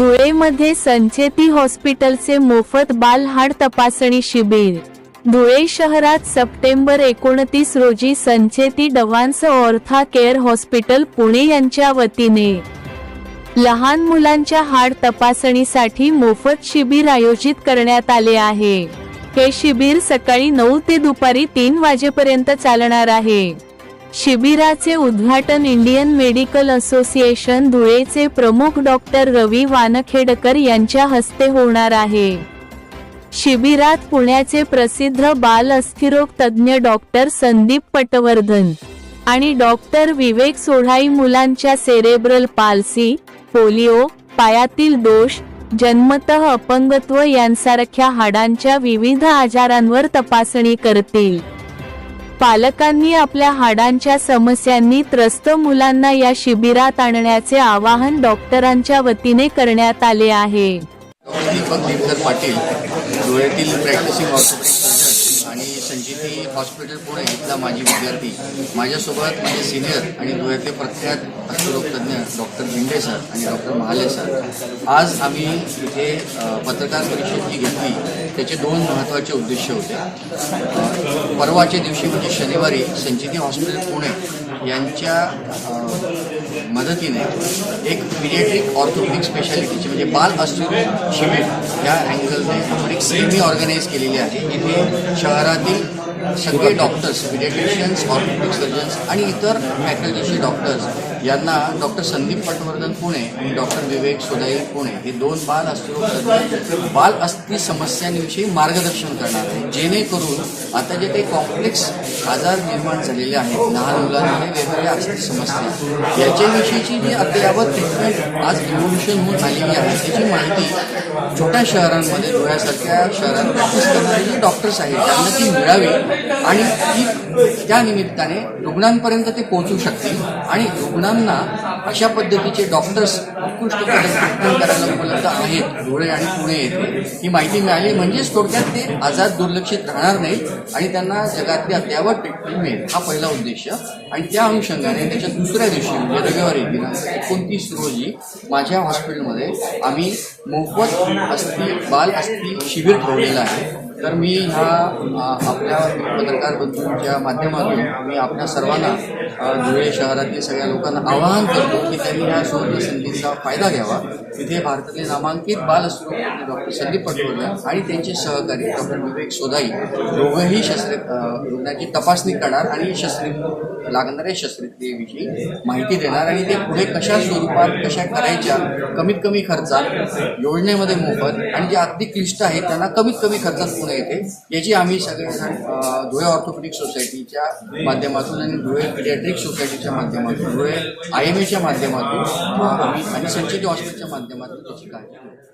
धुळेमध्ये संचेती हॉस्पिटलचे मोफत बालहाड तपासणी शिबिर. धुळे शहरात सप्टेंबर एकोणतीस रोजी Sancheti advance ortho care hospital Pune यांच्या वतीने. लहान मुलांच्या हाड तपासणीसाठी मोफत शिबिर आयोजित करण्यात आले आहे. हे शिबिर सकाळी नऊ ते दुपारी तीन वाजेपर्यंत चालणार आहे. शिबिराचे उद्घाटन इंडियन मेडिकल असोसिएशन धुळेचे प्रमुख डॉक्टर रवी वानखेडकर यांच्या हस्ते होणार आहे. शिबिरात पुण्याचे प्रसिद्ध बाल अस्थिरोग तज्ज्ञ डॉक्टर संदीप पटवर्धन आणि डॉक्टर विवेक सोढाई मुलांच्या सेरेब्रल पाल्सी पोलिओ पायातील दोष जन्मतः अपंगत्व यांसारख्या हाडांच्या विविध आजारांवर तपासणी करतील. पालकांनी आपल्या हाडांच्या समस्यांनी त्रस्त मुलांना या शिबिरात आणण्याचे आवाहन डॉक्टरांच्या वतीने करण्यात आले आहे. दीपक पाटील धुळ्यातील प्रॅक्टिसिंग ऑर्थोपेडिक हॉस्पिटल पुणे इथला माजी विद्यार्थी. माझ्यासोबत माझे सिनियर आणि धुळ्यातले प्रख्यात अस्थिरोग डॉक्टर भिंडे सर आणि डॉक्टर महाले सर आज आम्ही इथे पत्रकार परिषद जी घेतली त्याचे दोन महत्त्वाचे उद्देश होते. परवाच्या दिवशी म्हणजे शनिवारी संजीवनी हॉस्पिटल पुणे यांच्या मदतीने एक पिरियाट्रिक ऑर्थोपेडिक स्पेशालिटीची म्हणजे बाल अस्थिर शिबिर या अँगलने आपण एक सेमी ऑर्गनाईज केलेली आहे. इथे शहरातील सगळे डॉक्टर्स पिरियाट्रिशियन्स ऑर्थोपेडिक सर्जन्स आणि इतर फॅकल्टीचे डॉक्टर्स यांना डॉक्टर संदीप पटवर्धन पुणे आणि डॉक्टर विवेक सोदाई पुणे हे दोन बाल अस्थिरोग बाल अस्थि समस्यांविषयी मार्गदर्शन करणार आहे जेणेकरून आता जे काही कॉम्प्लेक्स आजार निर्माण झालेले आहेत लहान मुलांमध्ये वेगवेगळ्या अस्थि समस्या याच्याविषयीची जी अद्ययावत ट्रीटमेंट आज इव्होल्युशन होऊन आलेली आहे त्याची माहिती छोट्या शहरांमध्ये डोळ्यासारख्या शहरात प्रॅक्टिस करणारे जे डॉक्टर्स आहेत त्यांना ती मिळावी आणि ती त्या निमित्ताने रुग्णांपर्यंत ते पोहोचू शकतील आणि रुग्णांना अशा पद्धतीचे डॉक्टर्स उत्कृष्ट पद्धतीने करायला उपलब्ध आहेत. धुळे आणि पुणे येथे. ही माहिती मिळाली म्हणजेच थोडक्यात ते आजार दुर्लक्षित राहणार नाहीत आणि त्यांना जगातली अद्यावत ट्रीटमेंट मिळेल हा पहिला उद्देश. आणि त्या अनुषंगाने त्याच्या दुसऱ्या दिवशी म्हणजे रविवारी दिनांक एकोणतीस रोजी माझ्या हॉस्पिटलमध्ये आम्ही मोफत अस्थि बाल अस्थि शिबिर ठेवलेलं आहे. तर मी ह्या आपल्या पत्रकार बंधूंच्या माध्यमातून मी आपल्या सर्वांना धुळे शहरातील सगळ्या लोकांना आवाहन करतो की त्यांनी ह्या सुवर्ण संधीचा फायदा घ्यावा. तिथे भारतातले नामांकित बाल डॉक्टर संदीप पटवर्धन आणि त्यांचे सहकारी डॉक्टर विवेक सोदाई दोघंही शस्त्र रुग्णाची तपासणी करणार आणि शस्त्र लागणाऱ्या शस्त्रक्रियेविषयी माहिती देणार आणि ते पुढे कशा स्वरूपात कशा करायच्या कमीत कमी खर्चात योजनेमध्ये मोफत आणि जे अगदी क्लिष्ट आहेत त्यांना कमीत कमी खर्चात पुणे येते. याची आम्ही सगळेजण धुळे ऑर्थोपेडिक सोसायटीच्या माध्यमातून आणि धुळे पिडियाट्रिक सोसायटीच्या माध्यमातून धुळे आय एम एच्या माध्यमातून आम्ही आणि संचित हॉस्पिटलच्या माध्यमातून त्याची काळजी घेतो.